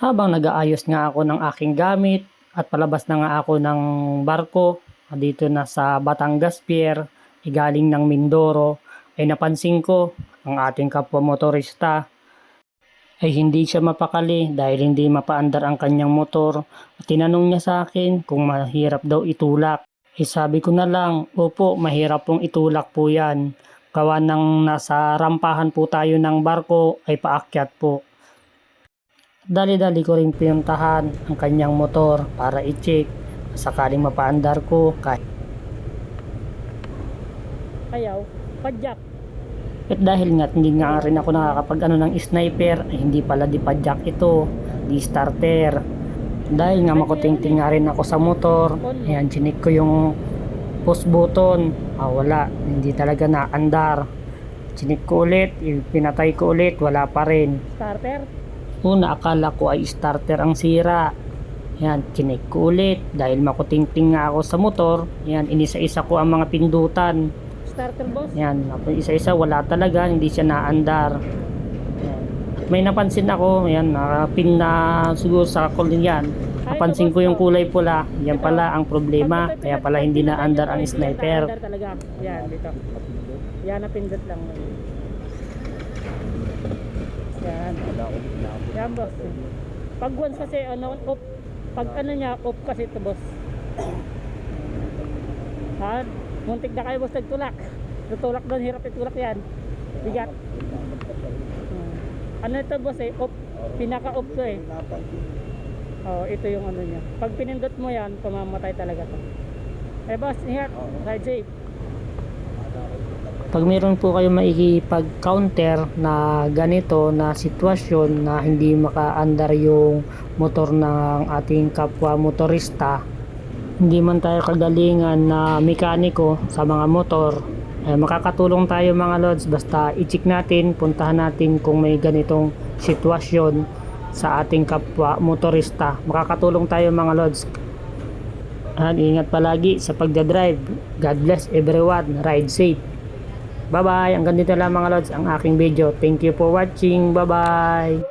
Habang nag-aayos nga ako ng aking gamit at palabas na nga ako ng barko dito na sa Batangas Pier, eh, galing ng Mindoro, ay napansin ko ang ating kapwa motorista ay hindi siya mapakali dahil hindi mapaandar ang kanyang motor. At tinanong niya sa akin kung mahirap daw itulak. Eh sabi ko na lang, opo, mahirap pong itulak po yan. Gawa ng nasa rampahan po tayo ng barko ay paakyat po. Dali-dali ko rin pinuntahan ang kanyang motor para i-check sakaling mapaandar ko kahit ayaw, padyak. At dahil nga hindi nga rin ako nakakapag ano ng sniper, ay hindi pala di padyak ito, di starter. Dahil nga makutingting nga rin ako sa motor, ayan, chinik ko yung push button, ah, wala, hindi talaga naandar. Chinik ko ulit, pinatay ko ulit, wala pa rin. Starter? Una, akala ko ay starter ang sira. Yan, chinek ko ulit. Dahil makutingting nga ako sa motor, yan, inisa-isa ko ang mga pindutan. Starter boss? Yan, isa-isa wala talaga, hindi siya naandar. Yan. At may napansin ako, yan, nakapin na siguro sa kulin yan. Napansin ko yung kulay pula, yan pala ang problema, kaya pala hindi naandar ang sniper. Yan, dito. Yan, napindot lang. Yan. Yan, boss. Pag once kasi, ano, off, pag ano niya, off kasi ito, boss. Ha? Muntik na kayo, boss, nagtulak. Tutulak doon, hirap itulak yan. Bigat. Hmm. Ano ito, boss, eh, off. Pinaka-off to, eh. Oh, ito yung ano niya. Pag pinindot mo yan, pamamatay talaga to. Eh, boss, ingat. Ride safe. Pag meron po kayo maikipag-counter na ganito na sitwasyon na hindi makaandar yung motor ng ating kapwa motorista, hindi man tayo kagalingan na mekaniko sa mga motor, eh, makakatulong tayo mga lods basta i-check natin, puntahan natin kung may ganitong sitwasyon sa ating kapwa motorista. Makakatulong tayo mga lods. At ingat palagi sa pagdadrive. God bless everyone. Ride safe. Bye-bye. Ang ganito lang mga lods ang aking video. Thank you for watching. Bye-bye.